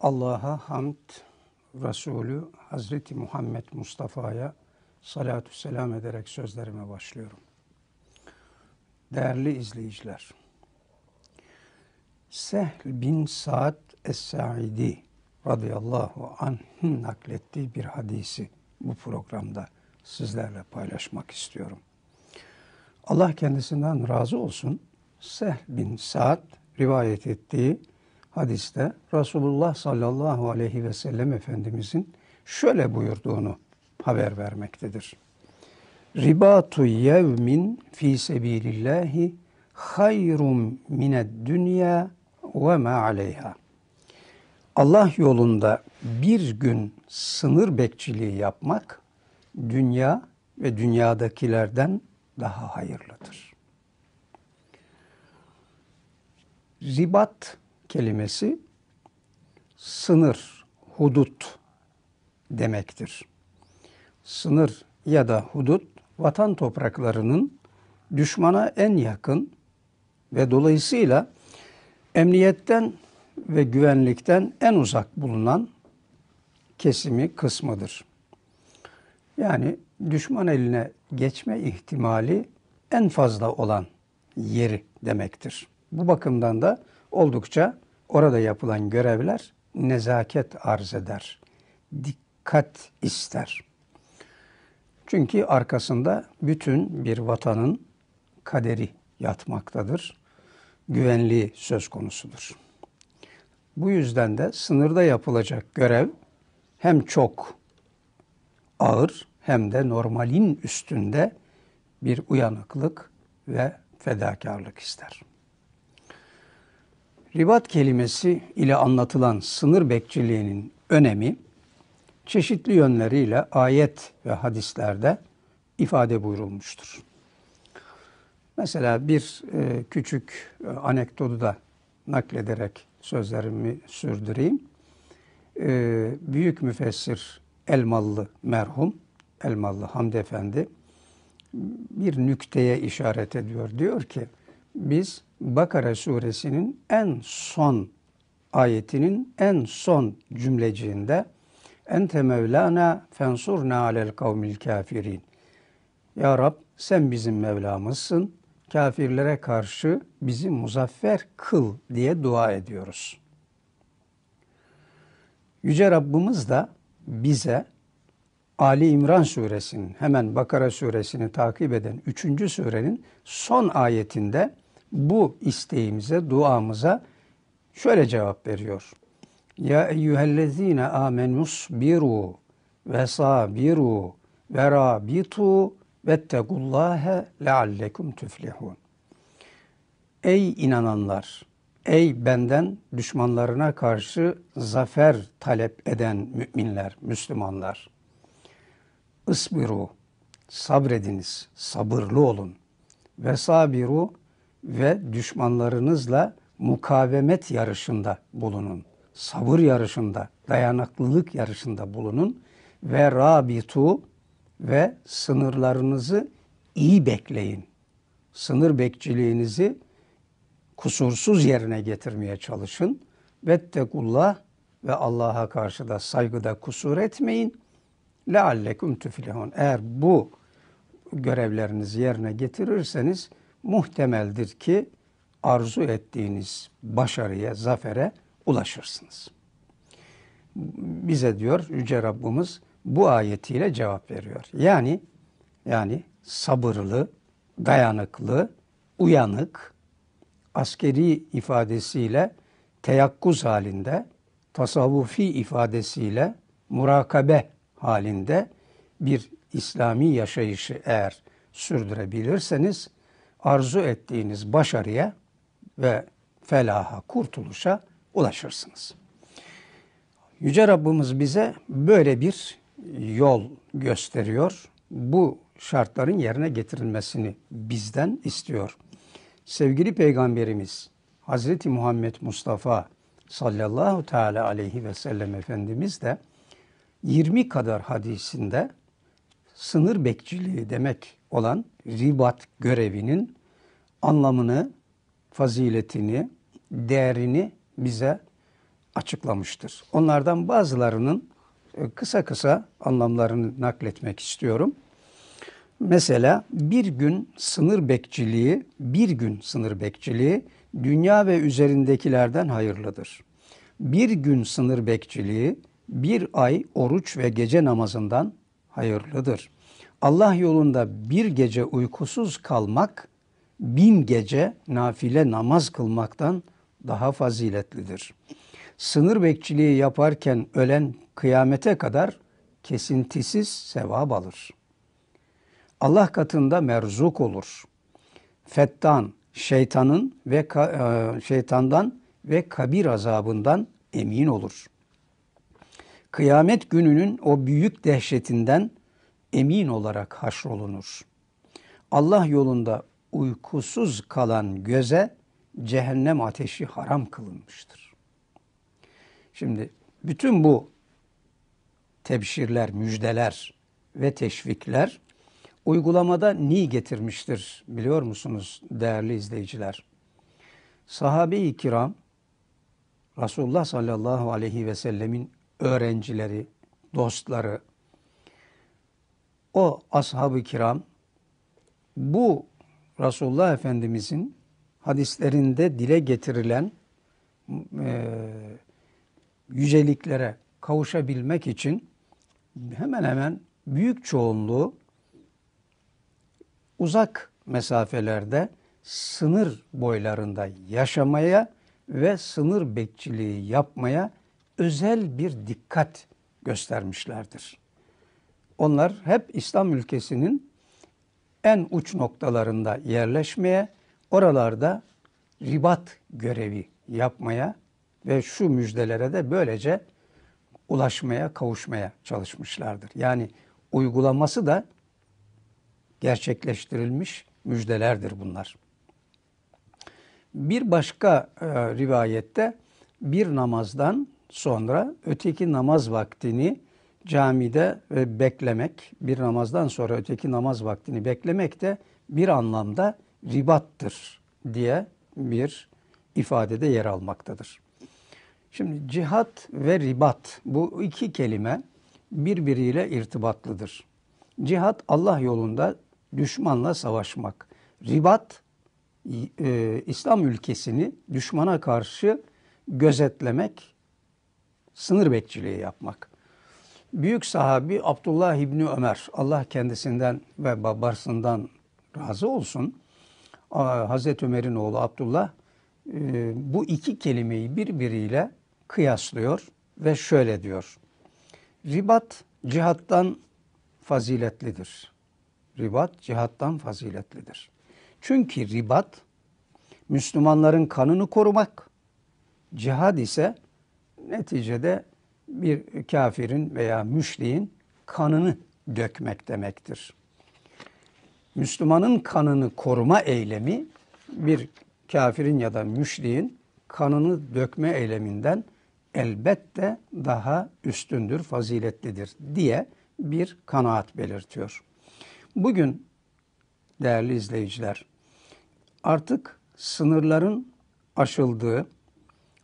Allah'a hamd, Resulü Hazreti Muhammed Mustafa'ya salatü selam ederek sözlerime başlıyorum. Değerli izleyiciler, Sehl bin Sa'd Es-Sa'idi radıyallahu anh'ın naklettiği bir hadisi bu programda sizlerle paylaşmak istiyorum. Allah kendisinden razı olsun. Sehl bin Sa'd rivayet ettiği hadiste Resulullah sallallahu aleyhi ve sellem Efendimizin şöyle buyurduğunu haber vermektedir. Ribatu yevmin fi sebilillahi hayrun mined dünya ve ma aleyha. Allah yolunda bir gün sınır bekçiliği yapmak dünya ve dünyadakilerden daha hayırlıdır. Ribat kelimesi sınır, hudut demektir. Sınır ya da hudut vatan topraklarının düşmana en yakın ve dolayısıyla emniyetten ve güvenlikten en uzak bulunan kesimi kısmıdır. Yani düşman eline geçme ihtimali en fazla olan yeri demektir. Bu bakımdan da oldukça orada yapılan görevler nezaket arz eder. Dikkat ister. Çünkü arkasında bütün bir vatanın kaderi yatmaktadır. Güvenliği söz konusudur. Bu yüzden de sınırda yapılacak görev hem çok ağır hem de normalin üstünde bir uyanıklık ve fedakarlık ister. Ribat kelimesi ile anlatılan sınır bekçiliğinin önemi çeşitli yönleriyle ayet ve hadislerde ifade buyurulmuştur. Mesela bir e, küçük e, anekdotu da naklederek sözlerimi sürdüreyim. E, büyük müfessir Elmalı merhum, Elmalı Hamdi Efendi bir nükteye işaret ediyor. Diyor ki biz Bakara suresinin en son ayetinin en son cümleciğinde Ente Mevlana fensurna alel kavmil kafirin. Ya Rab sen bizim Mevlamızsın. Kafirlere karşı bizi muzaffer kıl diye dua ediyoruz. Yüce Rabbimiz de bize Ali İmran suresinin hemen Bakara suresini takip eden 3. surenin son ayetinde bu isteğimize, duamıza şöyle cevap veriyor. Ya eyyühellezine amenus biru ve sabiru ve rabitu vettegullâhe leallekum tüflihun. Ey inananlar! Ey benden düşmanlarına karşı zafer talep eden müminler, Müslümanlar! Isbiru, sabrediniz, sabırlı olun. Ve sabiru ve düşmanlarınızla mukavemet yarışında bulunun. Sabır yarışında, dayanıklılık yarışında bulunun. Ve rabitu ve sınırlarınızı iyi bekleyin. Sınır bekçiliğinizi kusursuz yerine getirmeye çalışın. Vettekullah ve Allah'a karşı da saygıda kusur etmeyin. Leallekum tüflihun. Eğer bu görevlerinizi yerine getirirseniz muhtemeldir ki arzu ettiğiniz başarıya, zafere ulaşırsınız. Bize diyor Yüce Rabbimiz bu ayetiyle cevap veriyor. Yani yani sabırlı, dayanıklı, uyanık, askeri ifadesiyle teyakkuz halinde, tasavvufi ifadesiyle murakabe halinde bir İslami yaşayışı eğer sürdürebilirseniz arzu ettiğiniz başarıya ve felaha, kurtuluşa ulaşırsınız. Yüce Rabbimiz bize böyle bir yol gösteriyor. Bu şartların yerine getirilmesini bizden istiyor. Sevgili Peygamberimiz Hazreti Muhammed Mustafa sallallahu teala aleyhi ve sellem Efendimiz de 20 kadar hadisinde sınır bekçiliği demek olan ribat görevinin anlamını, faziletini, değerini bize açıklamıştır. Onlardan bazılarının e, kısa kısa anlamlarını nakletmek istiyorum. Mesela bir gün sınır bekçiliği, bir gün sınır bekçiliği dünya ve üzerindekilerden hayırlıdır. Bir gün sınır bekçiliği, bir ay oruç ve gece namazından hayırlıdır. Allah yolunda bir gece uykusuz kalmak, bin gece nafile namaz kılmaktan daha faziletlidir. Sınır bekçiliği yaparken ölen kıyamete kadar kesintisiz sevap alır. Allah katında merzuk olur. Fettan, şeytanın ve e, şeytandan ve kabir azabından emin olur. Kıyamet gününün o büyük dehşetinden emin olarak haşrolunur. Allah yolunda uykusuz kalan göze cehennem ateşi haram kılınmıştır. Şimdi bütün bu tebşirler, müjdeler ve teşvikler uygulamada ni getirmiştir biliyor musunuz değerli izleyiciler? Sahabe-i kiram Resulullah sallallahu aleyhi ve sellemin öğrencileri, dostları, o ashab-ı kiram bu Resulullah Efendimizin hadislerinde dile getirilen e, yüceliklere kavuşabilmek için hemen hemen büyük çoğunluğu uzak mesafelerde sınır boylarında yaşamaya ve sınır bekçiliği yapmaya özel bir dikkat göstermişlerdir. Onlar hep İslam ülkesinin en uç noktalarında yerleşmeye, oralarda ribat görevi yapmaya ve şu müjdelere de böylece ulaşmaya, kavuşmaya çalışmışlardır. Yani uygulaması da gerçekleştirilmiş müjdelerdir bunlar. Bir başka e, rivayette bir namazdan sonra öteki namaz vaktini camide ve beklemek, bir namazdan sonra öteki namaz vaktini beklemek de bir anlamda ribattır diye bir ifadede yer almaktadır. Şimdi cihat ve ribat bu iki kelime birbiriyle irtibatlıdır. Cihat Allah yolunda düşmanla savaşmak. Ribat e, İslam ülkesini düşmana karşı gözetlemek, sınır bekçiliği yapmak. Büyük sahabi Abdullah İbni Ömer, Allah kendisinden ve babasından razı olsun. Hazreti Ömer'in oğlu Abdullah e, bu iki kelimeyi birbiriyle kıyaslıyor ve şöyle diyor. Ribat cihattan faziletlidir. Ribat cihattan faziletlidir. Çünkü ribat Müslümanların kanını korumak, cihad ise neticede bir kafirin veya müşriğin kanını dökmek demektir. Müslümanın kanını koruma eylemi bir kafirin ya da müşriğin kanını dökme eyleminden elbette daha üstündür, faziletlidir diye bir kanaat belirtiyor. Bugün değerli izleyiciler artık sınırların aşıldığı,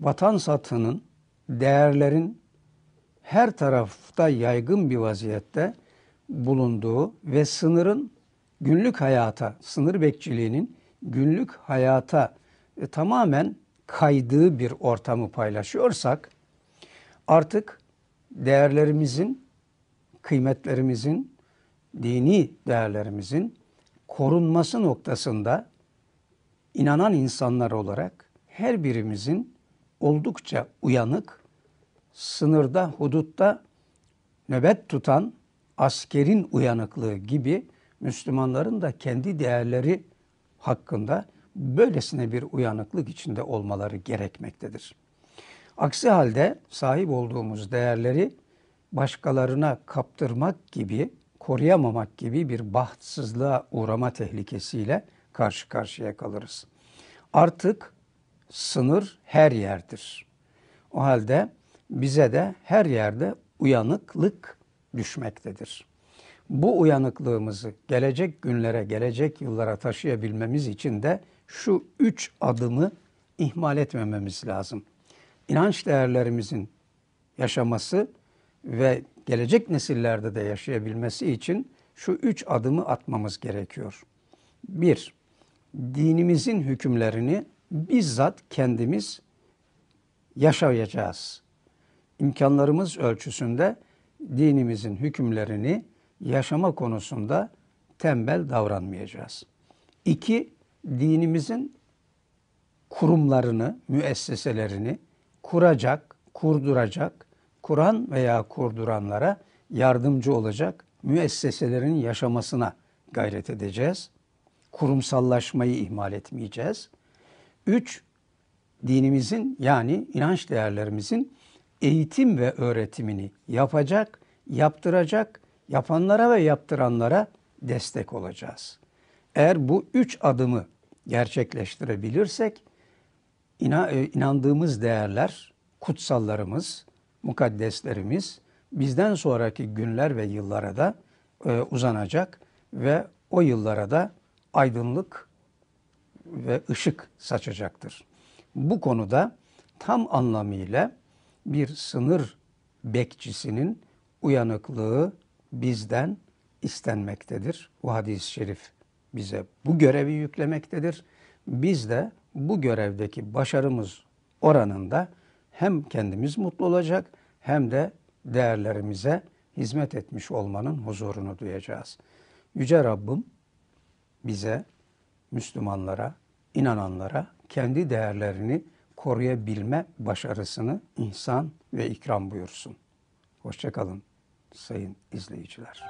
vatan satının, değerlerin her tarafta yaygın bir vaziyette bulunduğu ve sınırın günlük hayata, sınır bekçiliğinin günlük hayata e, tamamen kaydığı bir ortamı paylaşıyorsak artık değerlerimizin, kıymetlerimizin, dini değerlerimizin korunması noktasında inanan insanlar olarak her birimizin oldukça uyanık, sınırda, hudutta nöbet tutan askerin uyanıklığı gibi Müslümanların da kendi değerleri hakkında böylesine bir uyanıklık içinde olmaları gerekmektedir. Aksi halde sahip olduğumuz değerleri başkalarına kaptırmak gibi, koruyamamak gibi bir bahtsızlığa uğrama tehlikesiyle karşı karşıya kalırız. Artık sınır her yerdir. O halde bize de her yerde uyanıklık düşmektedir. Bu uyanıklığımızı gelecek günlere, gelecek yıllara taşıyabilmemiz için de şu üç adımı ihmal etmememiz lazım. inanç değerlerimizin yaşaması ve gelecek nesillerde de yaşayabilmesi için şu üç adımı atmamız gerekiyor. Bir, dinimizin hükümlerini bizzat kendimiz yaşayacağız. İmkanlarımız ölçüsünde dinimizin hükümlerini yaşama konusunda tembel davranmayacağız. İki, dinimizin kurumlarını, müesseselerini kuracak, kurduracak, kuran veya kurduranlara yardımcı olacak müesseselerin yaşamasına gayret edeceğiz. Kurumsallaşmayı ihmal etmeyeceğiz. Üç, dinimizin yani inanç değerlerimizin eğitim ve öğretimini yapacak, yaptıracak, yapanlara ve yaptıranlara destek olacağız. Eğer bu üç adımı gerçekleştirebilirsek e, inandığımız değerler, kutsallarımız, mukaddeslerimiz bizden sonraki günler ve yıllara da e, uzanacak ve o yıllara da aydınlık ve ışık saçacaktır. Bu konuda tam anlamıyla bir sınır bekçisinin uyanıklığı bizden istenmektedir. Bu hadis-i şerif bize bu görevi yüklemektedir. Biz de bu görevdeki başarımız oranında hem kendimiz mutlu olacak hem de değerlerimize hizmet etmiş olmanın huzurunu duyacağız. Yüce Rabbim bize, Müslümanlara, inananlara kendi değerlerini koruyabilme başarısını ihsan ve ikram buyursun. Hoşçakalın sayın izleyiciler.